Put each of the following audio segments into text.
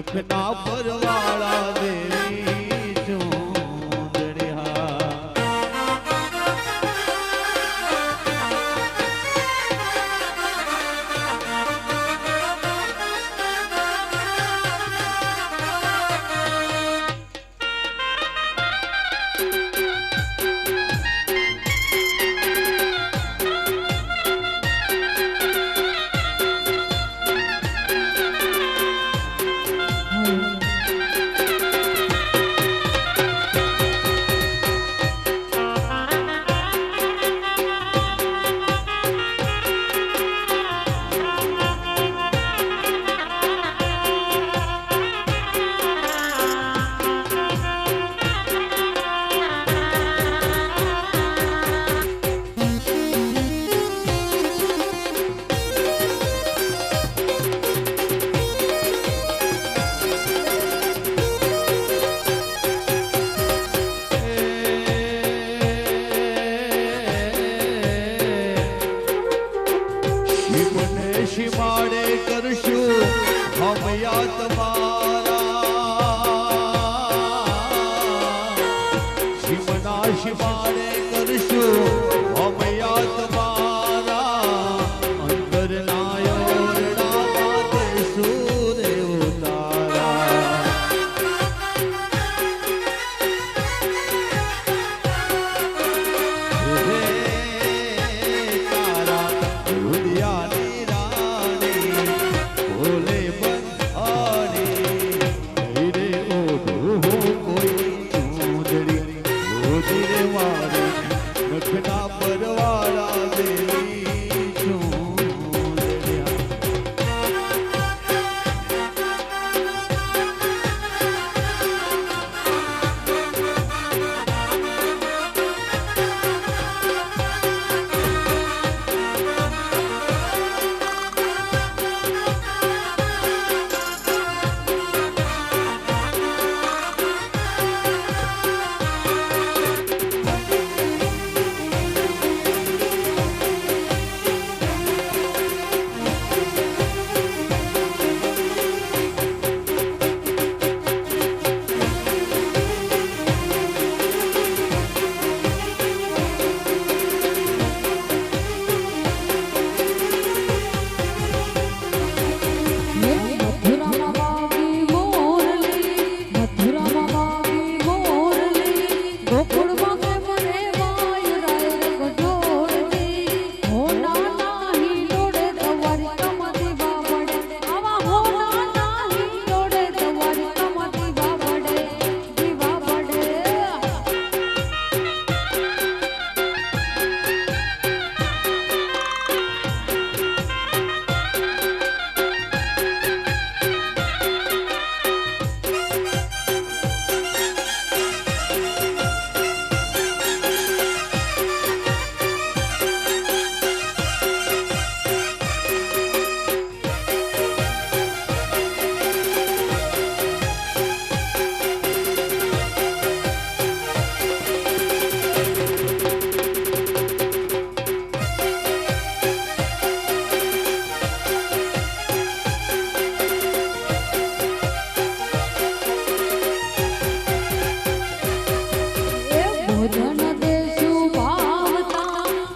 નખના પરવાળા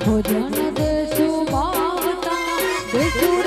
ભોજન દેશું માવતા દેશું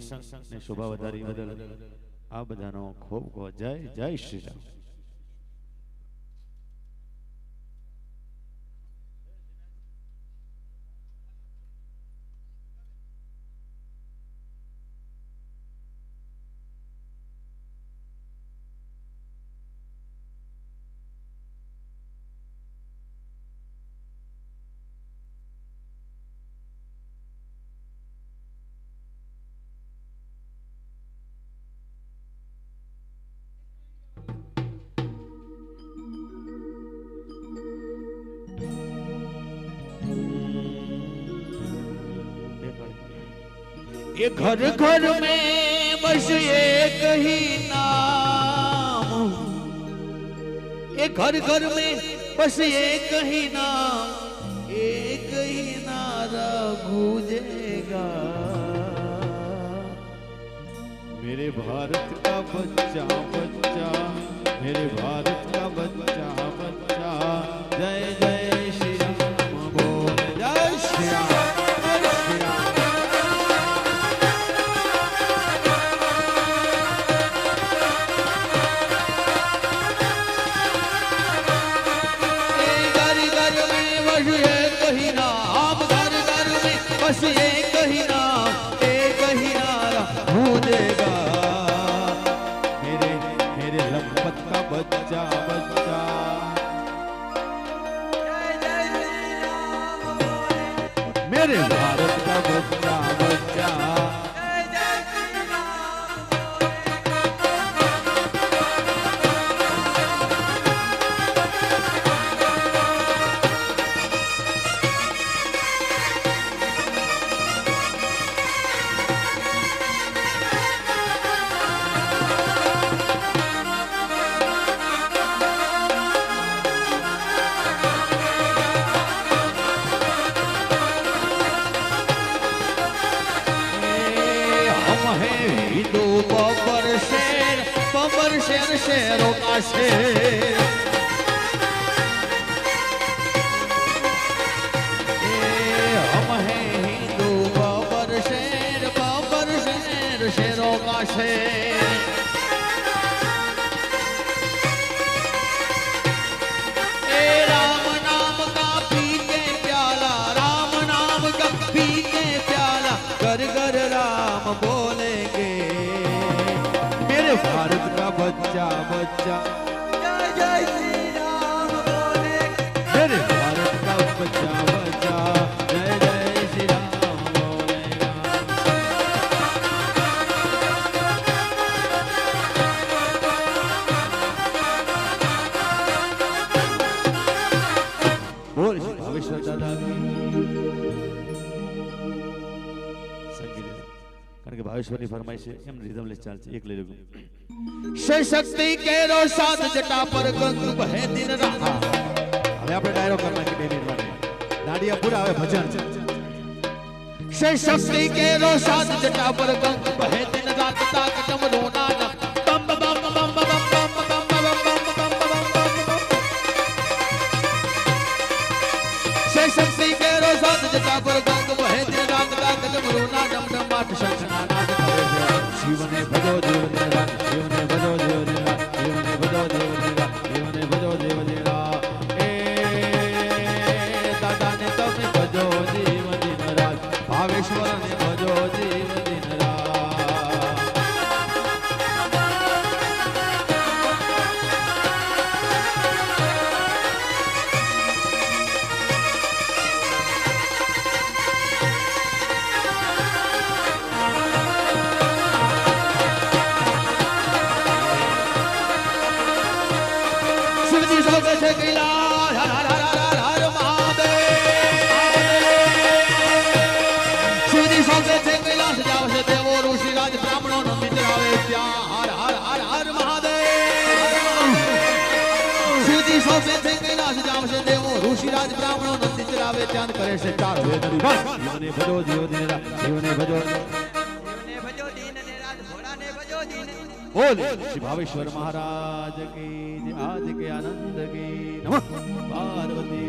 સત્સંગ ને શોભા વધારી બદલ આ બધાનો ખૂબ ખૂબ જય જય શ્રી રામ. ये घर घर में बस एक ही नाम। ये घर घर में बस एक ही नाम, एक ही नारा गूंजेगा। मेरे भारत का बच्चा बच्चा, मेरे भारत का બચ્ચા બચ્ચા. જય જય શ્રી રામ બોલે. અરે ભારત કા બચ્ચા બચ્ચા. કારણ કે ભાવેશ્વરની ફરમાઈશ એમ રીધમ લે ચાલશે એક લઈ લીધું શક્તિ કેરો સાત જટા પર ગંગ બહે દિન રાત હવે આપણે ડાયરો કરી નાખી બે મિનિટ માટે દાડિયા પૂરા હવે ભજન છે શક્તિ કેરો સાત જટા પર ગંગ બહે દિન રાત તાક તમરો નાનક બમ બમ બમ બમ બમ બમ બમ બમ બમ બમ બમ બમ છે શક્તિ કેરો સાત જટા પર ગંગ બહે દિન રાત તાક તમરો નાનક ડમ માટ શંખના નાદ કરે છે શિવને ભજો જીવને રામ શિવને ભજો જીવને નામ દેવો ઋષિરાજ બ્રાહ્મણો નથી ચલાવે ત્યાં કરે છે ચાર વેદ જીવને ભજો જીવ દિન જીવને ભજો. બોલ શ્રી ભાવેશ્વર મહારાજ કે આજ કે આનંદ કે નમઃ. પાર્વતી